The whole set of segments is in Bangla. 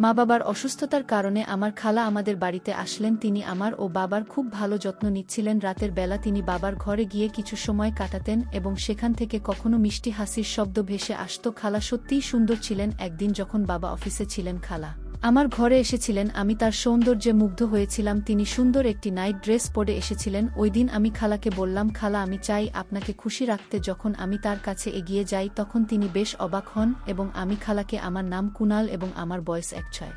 মা বাবার অসুস্থতার কারণে আমার খালা আমাদের বাড়িতে আসলেন, তিনি আমার ও বাবার খুব ভালো যত্ন নিচ্ছিলেন। রাতের বেলা তিনি বাবার ঘরে গিয়ে কিছু সময় কাটাতেন এবং সেখান থেকে কখনো মিষ্টি হাসির শব্দ ভেসে আসত। খালা সত্যিই সুন্দর ছিলেন। একদিন যখন বাবা অফিসে ছিলেন, খালা আমার ঘরে এসেছিলেন, আমি তার সৌন্দর্যে মুগ্ধ হয়েছিলাম, তিনি সুন্দর একটি নাইট ড্রেস পরে এসেছিলেন, ওই দিন আমি খালাকে বললাম, খালা, আমি চাই আপনাকে খুশি রাখতে, যখন আমি তার কাছে এগিয়ে যাই, তখন তিনি বেশ অবাক হন এবং আমি খালাকে আমার নাম কুনাল এবং আমার বয়স এক ছয়।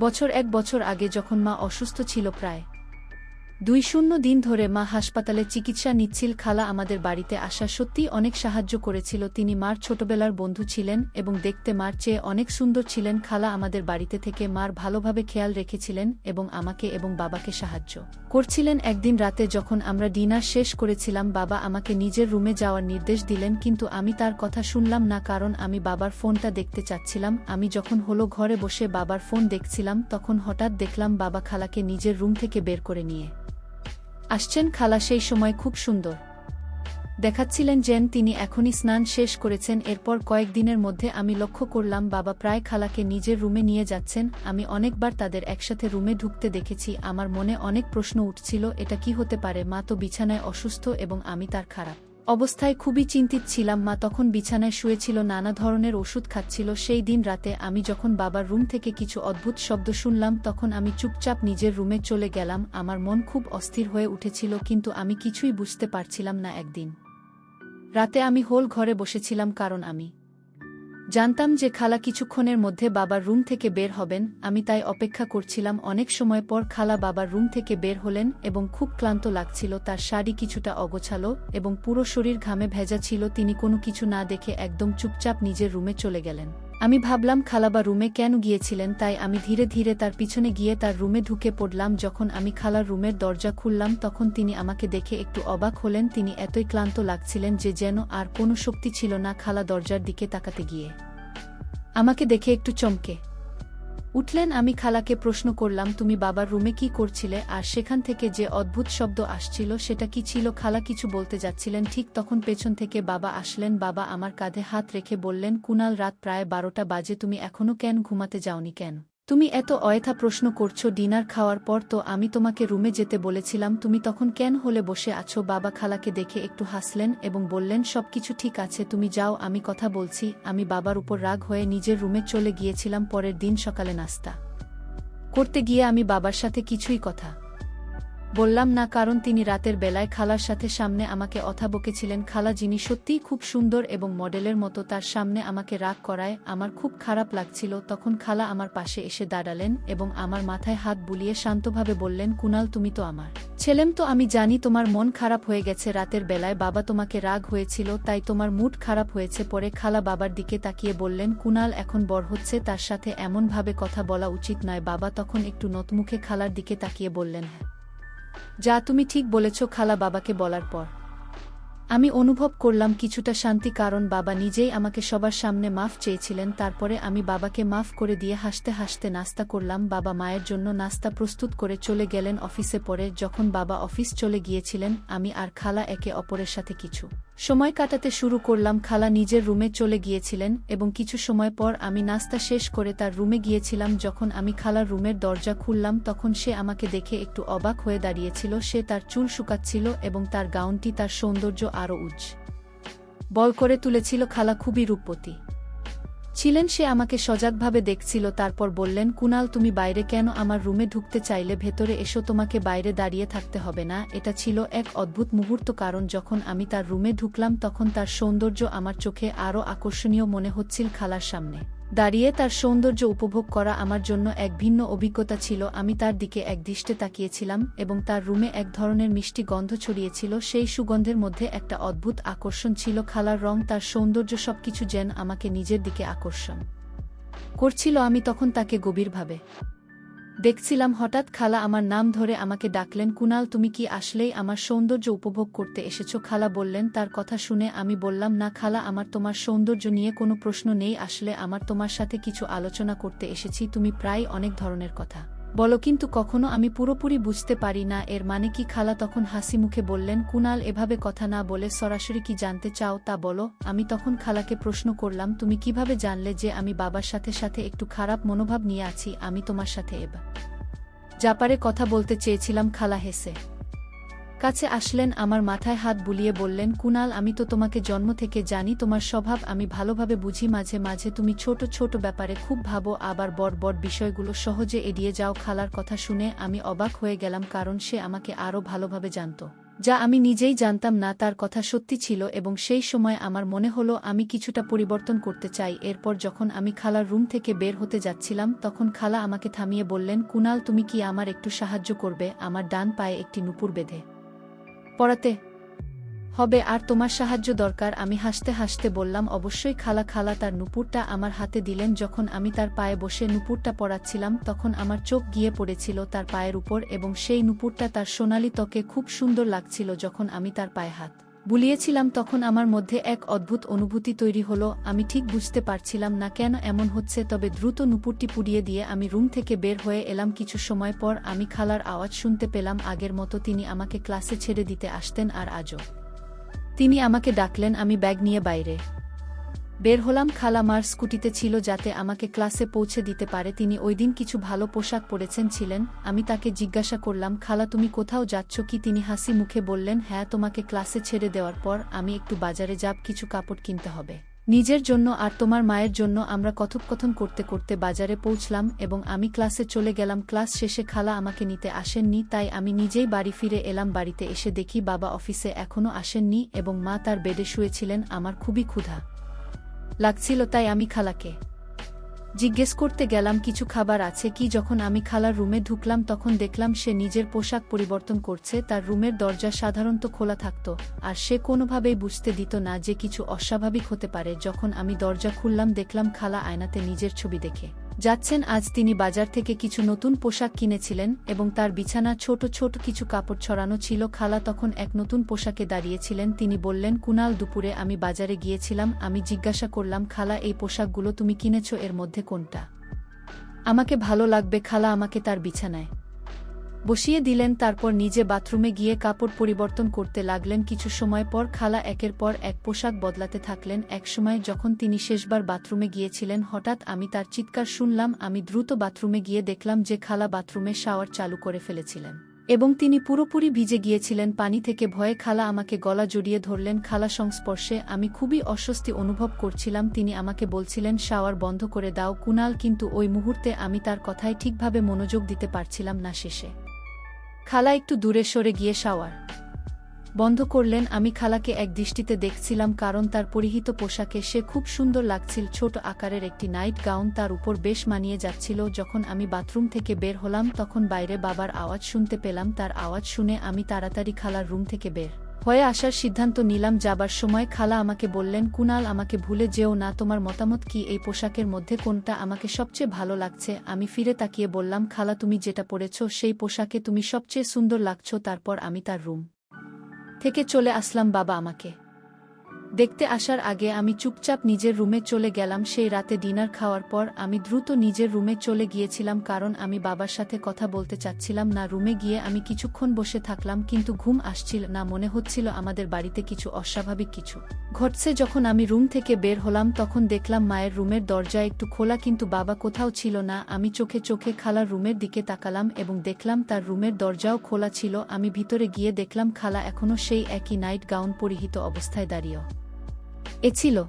বছর এক বছর আগে যখন মা অসুস্থ ছিল প্রায় দুই শূন্য দিন ধরে মা হাসপাতালে চিকিৎসা নিচ্ছিল খালা আমাদের বাড়িতে আসা সত্যিই অনেক সাহায্য করেছিল। তিনি মার ছোটবেলার বন্ধু ছিলেন এবং দেখতে মার চেয়ে অনেক সুন্দর ছিলেন। খালা আমাদের বাড়িতে থেকে মার ভালোভাবে খেয়াল রেখেছিলেন এবং আমাকে এবং বাবাকে সাহায্য করছিলেন। একদিন রাতে যখন আমরা ডিনার শেষ করেছিলাম, বাবা আমাকে নিজের রুমে যাওয়ার নির্দেশ দিলেন, কিন্তু আমি তার কথা শুনলাম না কারণ আমি বাবার ফোনটা দেখতে চাচ্ছিলাম। আমি যখন হলো ঘরে বসে বাবার ফোন দেখছিলাম, তখন হঠাৎ দেখলাম বাবা খালাকে নিজের রুম থেকে বের করে নিয়ে আসছেন খালা সেই সময় খুব সুন্দর। দেখাচ্ছিলেন যেন তিনি এখনই স্নান শেষ করেছেন, এরপর কয়েকদিনের মধ্যে আমি লক্ষ্য করলাম বাবা প্রায় খালাকে নিজের রুমে নিয়ে যাচ্ছেন, আমি অনেকবার তাদের একসাথে রুমে ঢুকতে দেখেছি, আমার মনে অনেক প্রশ্ন উঠছিল, এটা কি হতে পারে, মা তো বিছানায় অসুস্থ এবং আমি তার খারাপ। অবস্থায় খুবই চিন্তিত ছিলাম, মা তখন বিছানায় শুয়েছিল, নানা ধরনের ওষুধ খাচ্ছিল। সেই দিন রাতে আমি যখন বাবার রুম থেকে কিছু অদ্ভুত শব্দ শুনলাম, তখন আমি চুপচাপ নিজের রুমে চলে গেলাম। আমার মন খুব অস্থির হয়ে উঠেছিল, কিন্তু আমি কিছুই বুঝতে পারছিলাম না একদিন। রাতে আমি হোল ঘরে বসেছিলাম, কারণ আমি জানতাম যে খালা কিছুক্ষণের মধ্যে বাবার রুম থেকে বের হবেন, আমি তাই অপেক্ষা করছিলাম অনেক সময় পর খালা বাবার রুম থেকে বের হলেন এবং খুব ক্লান্ত লাগছিল, তার শাড়ি কিছুটা অগোছালো এবং পুরো শরীর ঘামে ভেজা ছিল, তিনি কোনো কিছু না দেখে একদম চুপচাপ নিজের রুমে চলে গেলেন। আমি ভাবলাম খালাবা রুমে কেন গিয়েছিলেন? তাই আমি ধীরে ধীরে তার পিছনে গিয়ে তার রুমে ঢুকে পড়লাম। যখন আমি খালার রুমের দরজা খুললাম, তখন তিনি আমাকে দেখে একটু অবাক হলেন। তিনি এতই ক্লান্ত লাগছিলেন যে যেন আর কোনো শক্তি ছিল না খালা দরজার দিকে তাকাতে গিয়ে। আমাকে দেখে একটু চমকে। উঠলেন, আমি খালাকে প্রশ্ন করলাম, তুমি বাবার রুমে কি করছিলে? আর সেখান থেকে যে অদ্ভুত শব্দ আসছিল, সেটা কি ছিল? খালা কিছু বলতে যাচ্ছিলেন, ঠিক তখন পেছন থেকে বাবা আসলেন, বাবা আমার কাঁধে হাত রেখে বললেন, কুনাল, রাত প্রায় বারোটা বাজে, তুমি এখনও কেন ঘুমাতে যাওনি কেন তুমি এত অয়থা প্রশ্ন করছ ডিনার খাওয়ার পর তো আমি তোমাকে রুমে যেতে বলেছিলাম, তুমি তখন কেন হলে বসে আছো? বাবা খালাকে দেখে একটু হাসলেন এবং বললেন সব কিছু ঠিক আছে, তুমি যাও, আমি কথা বলছি। আমি বাবার উপর রাগ হয়ে নিজের রুমে চলে গিয়েছিলাম পরের দিন সকালে নাস্তা। করতে গিয়ে আমি বাবার সাথে কিছুই কথা বললাম, না, কারণ তিনি রাতের বেলায় খালার সাথে সামনে আমাকে অথা বকেছিলেন। খালা যিনি সত্যিই খুব সুন্দর এবং মডেলের মতো, তার সামনে আমাকে রাগ করায় আমার খুব খারাপ লাগছিল। তখন খালা আমার পাশে এসে দাঁড়ালেন এবং আমার মাথায় হাত বুলিয়ে শান্তভাবে বললেন, কুনাল, তুমি তো আমার ছেলেম তো, আমি জানি তোমার মন খারাপ হয়ে গেছে রাতের বেলায়। বাবা তোমাকে রাগ হয়েছিল, তাই তোমার মুড খারাপ হয়েছে পরে খালা বাবার দিকে তাকিয়ে বললেন, কুনাল, এখন বড় হচ্ছে, তার সাথে এমনভাবে কথা বলা উচিত নয়। বাবা তখন একটু নতমুখে খালার দিকে তাকিয়ে বললেন হ্যাঁ যা তুমি ঠিক বলেছ খালা বাবাকে বলার পর। আমি অনুভব করলাম কিছুটা শান্তি কারণ বাবা নিজেই আমাকে সবার সামনে মাফ চেয়েছিলেন, তারপরে আমি বাবাকে মাফ করে দিয়ে হাসতে হাসতে নাস্তা করলাম। বাবা মায়ের জন্য নাস্তা প্রস্তুত করে চলে গেলেন অফিসে পরে। যখন বাবা অফিস চলে গিয়েছিলেন, আমি আর খালা একে অপরের সাথে কিছু সময় কাটাতে শুরু করলাম। খালা নিজের রুমে চলে গিয়েছিলেন এবং কিছু সময় পর আমি নাস্তা শেষ করে তার রুমে গিয়েছিলাম। যখন আমি খালার রুমের দরজা খুললাম, তখন সে আমাকে দেখে একটু অবাক হয়ে দাঁড়িয়েছিল। সে তার চুল শুকাচ্ছিল এবং তার গাউনটি তার সৌন্দর্য আরও উজ্জ। বল করে তুলেছিল খালা খুবই রূপপতি ছিলেন সে আমাকে সজাগভাবে দেখছিল, তারপর বললেন, কুনাল, তুমি বাইরে কেন আমার রুমে ঢুকতে চাইলে ভেতরে এসো, তোমাকে বাইরে দাঁড়িয়ে থাকতে হবে না। এটা ছিল এক অদ্ভুত মুহূর্ত, কারণ যখন আমি তার রুমে ঢুকলাম, তখন তার সৌন্দর্য আমার চোখে আরও আকর্ষণীয় মনে হচ্ছিল খালার সামনে। দাঁড়িয়ে তার সৌন্দর্য উপভোগ করা আমার জন্য এক ভিন্ন অভিজ্ঞতা ছিল। আমি তার দিকে এক দৃষ্টে তাকিয়েছিলাম এবং তার রুমে এক ধরনের মিষ্টি গন্ধ ছড়িয়েছিল। সেই সুগন্ধের মধ্যে একটা অদ্ভুত আকর্ষণ ছিল। খালার রং, তার সৌন্দর্য সবকিছু যেন আমাকে নিজের দিকে আকর্ষণ করছিল। আমি তখন তাকে গভীরভাবে দেখছিলাম হঠাৎ খালা আমার নাম ধরে আমাকে ডাকলেন, কুনাল, তুমি কি আসলেই আমার সৌন্দর্য উপভোগ করতে এসেছ? খালা বললেন, তার কথা শুনে আমি বললাম, না খালা, আমার তোমার সৌন্দর্য নিয়ে কোনো প্রশ্ন নেই, আসলে আমার তোমার সাথে কিছু আলোচনা করতে এসেছি, তুমি প্রায় অনেক ধরনের কথা। বলো, কিন্তু কখনো আমি পুরোপুরি বুঝতে পারি না, এর মানে কি? খালা তখন হাসি মুখে বললেন, কুনাল, এভাবে কথা না বলে সরাসরি কি জানতে চাও? তা বলো, আমি তখন খালাকে প্রশ্ন করলাম, তুমি কীভাবে জানলে যে আমি বাবার সাথে সাথে একটু খারাপ মনোভাব নিয়ে আছি, আমি তোমার সাথে এবার জাপারে কথা বলতে চেয়েছিলাম, খালা হেসে। কাছে আসলেন, আমার মাথায় হাত বুলিয়ে বললেন, কুনাল, আমি তো তোমাকে জন্ম থেকে জানি, তোমার স্বভাব আমি ভালোভাবে বুঝি, মাঝে মাঝে তুমি ছোট ছোট ব্যাপারে খুব ভাবো, আবার বড় বড় বিষয়গুলো সহজে এড়িয়ে যাও, খালার কথা শুনে আমি অবাক হয়ে গেলাম, কারণ সে আমাকে আরও ভালোভাবে জানত। যা আমি নিজেই জানতাম না, তার কথা সত্যি ছিল, এবং সেই সময় আমার মনে হলো, আমি কিছুটা পরিবর্তন করতে চাই, এরপর যখন আমি খালার রুম থেকে বের হতে যাচ্ছিলাম, তখন খালা আমাকে থামিয়ে বললেন, কুনাল, তুমি কি আমার একটু সাহায্য করবে, আমার ডান পায়ে একটি নুপুর বেঁধে। পড়াতে হবে আর তোমার সাহায্য দরকার। আমি হাসতে হাসতে বললাম, অবশ্যই খালা খালা, তার নুপুরটা আমার হাতে দিলেন। যখন আমি তার পায়ে বসে নুপুরটা পড়াচ্ছিলাম, তখন আমার চোখ গিয়ে পড়েছিল তার পায়ের উপর এবং সেই নুপুরটা তার সোনালি ত্বকে খুব সুন্দর লাগছিল যখন আমি তার পায়ে হাত বুলিয়েছিলাম তখন আমার মধ্যে এক অদ্ভুত অনুভূতি তৈরি হলো, আমি ঠিক বুঝতে পারছিলাম না কেন এমন হচ্ছে, তবে দ্রুত নুপুরটি পুড়িয়ে দিয়ে আমি রুম থেকে বের হয়ে এলাম। কিছু সময় পর আমি খালার আওয়াজ শুনতে পেলাম, আগের মতো তিনি আমাকে ক্লাসে ছেড়ে দিতে আসতেন আর আজও। তিনি আমাকে ডাকলেন, আমি ব্যাগ নিয়ে বাইরে। বের হলাম, খালা মার স্কুটিতে ছিল যাতে আমাকে ক্লাসে পৌঁছে দিতে পারে। তিনি ওইদিন কিছু ভালো পোশাক পরেছেন, ছিলেন। আমি তাকে জিজ্ঞাসা করলাম, খালা তুমি কোথাও যাচ্ছ কি? তিনি হাসি মুখে বললেন হ্যাঁ তোমাকে ক্লাসে ছেড়ে দেওয়ার পর আমি একটু বাজারে যাব, কিছু কাপড় কিনতে হবে। নিজের জন্য আর তোমার মায়ের জন্য আমরা কথোপকথন করতে করতে বাজারে পৌঁছলাম এবং আমি ক্লাসে চলে গেলাম। ক্লাস শেষে খালা আমাকে নিতে আসেননি, তাই আমি নিজেই বাড়ি ফিরে এলাম। বাড়িতে এসে দেখি বাবা অফিসে এখনও আসেননি এবং মা তার বেডে শুয়েছিলেন, আমার খুবই ক্ষুধা। লাগছিল তাই আমি খালাকে। জিজ্ঞেস করতে গেলাম, কিছু খাবার আছে কি? যখন আমি খালার রুমে ঢুকলাম, তখন দেখলাম সে নিজের পোশাক পরিবর্তন করছে। তার রুমের দরজা সাধারণত খোলা থাকত, আর সে কোনোভাবেই বুঝতে দিত না যে কিছু অস্বাভাবিক হতে পারে। যখন আমি দরজা খুললাম, দেখলাম খালা আয়নাতে নিজের ছবি দেখে। যাচ্ছেন আজ তিনি বাজার থেকে কিছু নতুন পোশাক কিনেছিলেন এবং তার বিছানা ছোট ছোট কিছু কাপড় ছড়ানো ছিল। খালা তখন এক নতুন পোশাকে দাঁড়িয়েছিলেন। তিনি বললেন, কুনাল, দুপুরে আমি বাজারে গিয়েছিলাম। আমি জিজ্ঞাসা করলাম, খালা, এই পোশাকগুলো তুমি কিনেছ? এর মধ্যে কোনটা? আমাকে ভালো লাগবে, খালা, আমাকে তার বিছানায়। বসিয়ে দিলেন, তারপর নিজে বাথরুমে গিয়ে কাপড় পরিবর্তন করতে লাগলেন। কিছু সময় পর খালা একের পর এক পোশাক বদলাতে থাকলেন। একসময় যখন তিনি শেষবার বাথরুমে গিয়েছিলেন, হঠাৎ আমি তার চিৎকার শুনলাম। আমি দ্রুত বাথরুমে গিয়ে দেখলাম যে খালা বাথরুমে শাওয়ার চালু করে ফেলেছিলেন এবং তিনি পুরোপুরি ভিজে গিয়েছিলেন। পানি থেকে ভয়ে খালা আমাকে গলা জড়িয়ে ধরলেন। খালা সংস্পর্শে আমি খুবই অস্বস্তি অনুভব করছিলাম। তিনি আমাকে বলছিলেন, শাওয়ার বন্ধ করে দাও কুনাল, কিন্তু ওই মুহূর্তে আমি তার কথায় ঠিকভাবে মনোযোগ দিতে পারছিলাম না শেষে। খালা একটু দূরে সরে গিয়ে শাওয়ার। বন্ধ করলেন, আমি খালাকে এক দৃষ্টিতে দেখছিলাম কারণ তার পরিহিত পোশাকে সে খুব সুন্দর লাগছিল। ছোট আকারের একটি নাইট গাউন তার উপর বেশ মানিয়ে যাচ্ছিল। যখন আমি বাথরুম থেকে বের হলাম, তখন বাইরে বাবার আওয়াজ শুনতে পেলাম। তার আওয়াজ শুনে আমি তাড়াতাড়ি খালার রুম থেকে বের হয়ে আসার সিদ্ধান্ত নিলাম, যাবার সময় খালা আমাকে বললেন, কুনাল, আমাকে ভুলে যেও না, তোমার মতামত কি? এই পোশাকের মধ্যে কোনটা আমাকে সবচেয়ে ভালো লাগছে? আমি ফিরে তাকিয়ে বললাম, খালা, তুমি যেটা পরেছ, সেই পোশাকে তুমি সবচেয়ে সুন্দর লাগছ, তারপর আমি তার রুম থেকে চলে আসলাম বাবা আমাকে। দেখতে আসার আগে আমি চুপচাপ নিজের রুমে চলে গেলাম, সেই রাতে ডিনার খাওয়ার পর আমি দ্রুত নিজের রুমে চলে গিয়েছিলাম কারণ আমি বাবার সাথে কথা বলতে চাচ্ছিলাম। না, রুমে গিয়ে আমি কিছুক্ষণ বসে থাকলাম কিন্তু ঘুম আসছিল না, মনে হচ্ছিল আমাদের বাড়িতে কিছু অস্বাভাবিক কিছু। ঘটছে যখন আমি রুম থেকে বের হলাম, তখন দেখলাম মায়ের রুমের দরজা একটু খোলা কিন্তু বাবা কোথাও ছিল না। আমি চোখে চোখে খালার রুমের দিকে তাকালাম এবং দেখলাম তার রুমের দরজাও খোলা ছিল। আমি ভিতরে গিয়ে দেখলাম খালা এখনও সেই একই নাইট গাউন পরিহিত অবস্থায় দাঁড়িয়ে। এ ছিল।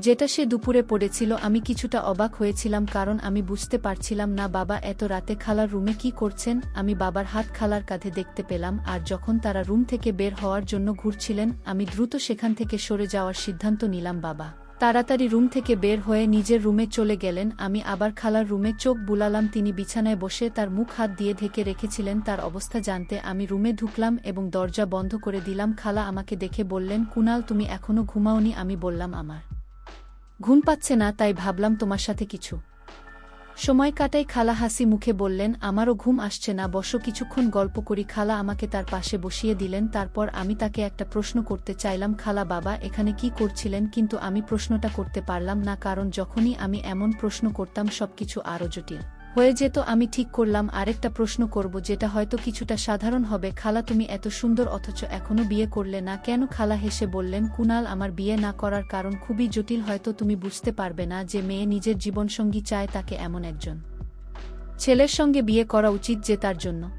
যেটা সে দুপুরে পড়েছিল, আমি কিছুটা অবাক হয়েছিলাম কারণ আমি বুঝতে পারছিলাম, না বাবা, এত রাতে খালার রুমে কি করছেন? আমি বাবার হাত খালার কাঁধে দেখতে পেলাম, আর যখন তারা রুম থেকে বের হওয়ার জন্য ঘুরছিলেন, আমি দ্রুত সেখান থেকে সরে যাওয়ার সিদ্ধান্ত নিলাম, বাবা তাড়াতাড়ি রুম থেকে বের হয়ে নিজের রুমে চলে গেলেন, আমি আবার খালার রুমে চোখ বুলালাম, তিনি বিছানায় বসে তার মুখ হাত দিয়ে ঢেকে রেখেছিলেন, তার অবস্থা জানতে আমি রুমে ঢুকলাম এবং দরজা বন্ধ করে দিলাম, খালা আমাকে দেখে বললেন, কুনাল তুমি এখনও ঘুমাওনি, আমি বললাম আমার। ঘুম পাচ্ছে না, তাই ভাবলাম তোমার সাথে কিছু। সময় কাটাই খালা হাসি মুখে বললেন, আমারও ঘুম আসছে না, বসো কিছুক্ষণ গল্প করি। খালা আমাকে তার পাশে বসিয়ে দিলেন, তারপর আমি তাকে একটা প্রশ্ন করতে চাইলাম, খালা বাবা, এখানে কি করছিলেন? কিন্তু আমি প্রশ্নটা করতে পারলাম না, কারণ যখনই আমি এমন প্রশ্ন করতাম, সবকিছু আরও জটিল। হয়ে যেত, আমি ঠিক করলাম, আরেকটা প্রশ্ন করব, যেটা হয়তো কিছুটা সাধারণ হবে। খালা, তুমি এত সুন্দর, অথচ এখনও বিয়ে করলে না কেন? খালা হেসে বললেন, কুনাল, আমার বিয়ে না করার কারণ খুবই জটিল, হয়তো তুমি বুঝতে পারবে না যে মেয়ে নিজের জীবনসঙ্গী চায় তাকে এমন একজন। ছেলের সঙ্গে বিয়ে করা উচিত যে তার জন্য।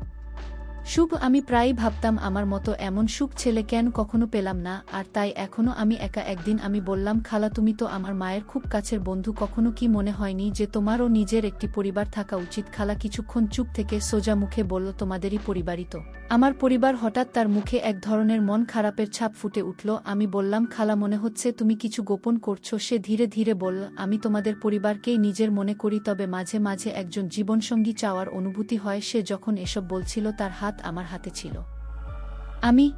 শুভ আমি প্রায়ই ভাবতাম আমার মতো এমন সুখ ছেলে কেন কখনো পেলাম না, আর তাই এখনও আমি একা একদিন আমি বললাম, খালা, তুমি তো আমার মায়ের খুব কাছের বন্ধু, কখনো কি মনে হয়নি যে তোমারও নিজের একটি পরিবার থাকা উচিত? খালা কিছুক্ষণ চুপ থেকে সোজা মুখে বলল, তোমাদেরই পরিবারই তো। আমার পরিবার হঠাৎ তার মুখে এক ধরনের মন খারাপের ছাপ ফুটে উঠল। আমি বললাম, খালা, মনে হচ্ছে তুমি কিছু গোপন করছ। সে ধীরে ধীরে বলল, আমি তোমাদের পরিবারকেই নিজের মনে করি, তবে মাঝে মাঝে একজন জীবনসঙ্গী চাওয়ার অনুভূতি হয়। সে যখন এসব বলছিল, তার আমার হাতে ছিল। আমি